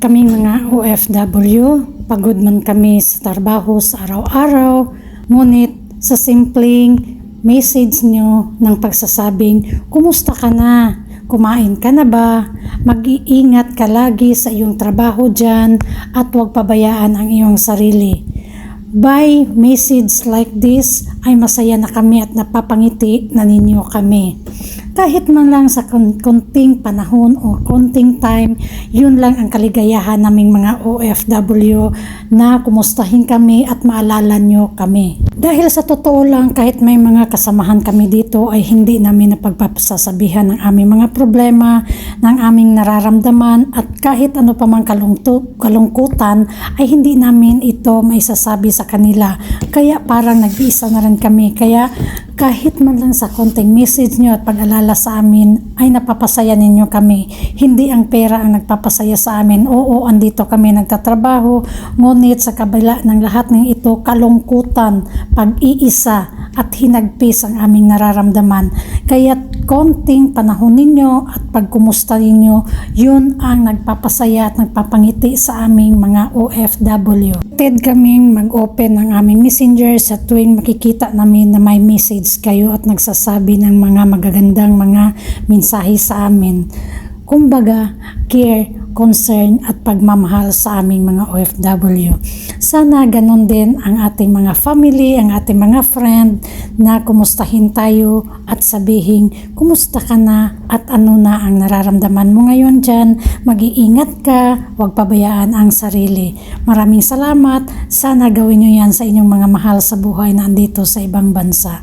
Kaming mga OFW, pagod man kami sa trabaho sa araw-araw, ngunit sa simpleng message nyo ng pagsasabing, kumusta ka na? Kumain ka na ba? Mag-iingat ka lagi sa iyong trabaho dyan at huwag pabayaan ang iyong sarili. By message like this ay masaya na kami at napapangiti na ninyo kami. Kahit man lang sa kon- konting panahon o konting time, yun lang ang kaligayahan naming mga OFW na kumustahin kami at maalala nyo kami. Dahil sa totoo lang, kahit may mga kasamahan kami dito ay hindi namin napagpapasasabihan ng aming mga problema, ng aming nararamdaman at kahit ano pa mang kalungtu- kalungkutan ay hindi namin ito may sasabi sa kanila. Kaya parang nag-iisa na rin kami. Kaya kahit man lang sa konting message nyo at pag-alala sa amin ay napapasaya ninyo kami. Hindi ang pera ang nagpapasaya sa amin. Oo, andito kami nagtatrabaho. Ngunit sa kabila ng lahat ng ito, kalungkutan, pag-iisa at hinagpis ang aming nararamdaman. Kaya konting panahon ninyo at pagkumusta ninyo, yun ang nagpapasaya at nagpapangiti sa aming mga OFW. Ted kaming mag-open ng aming messenger sa tuwing makikita namin na may message kayo at nagsasabi ng mga magagandang mga mensahe sa amin. Kumbaga, care, concern at pagmamahal sa aming mga OFW. Sana ganon din ang ating mga family, ang ating mga friend na kumustahin tayo at sabihin, kumusta ka na at ano na ang nararamdaman mo ngayon dyan. Mag-iingat ka, huwag pabayaan ang sarili. Maraming salamat. Sana gawin nyo yan sa inyong mga mahal sa buhay na andito sa ibang bansa.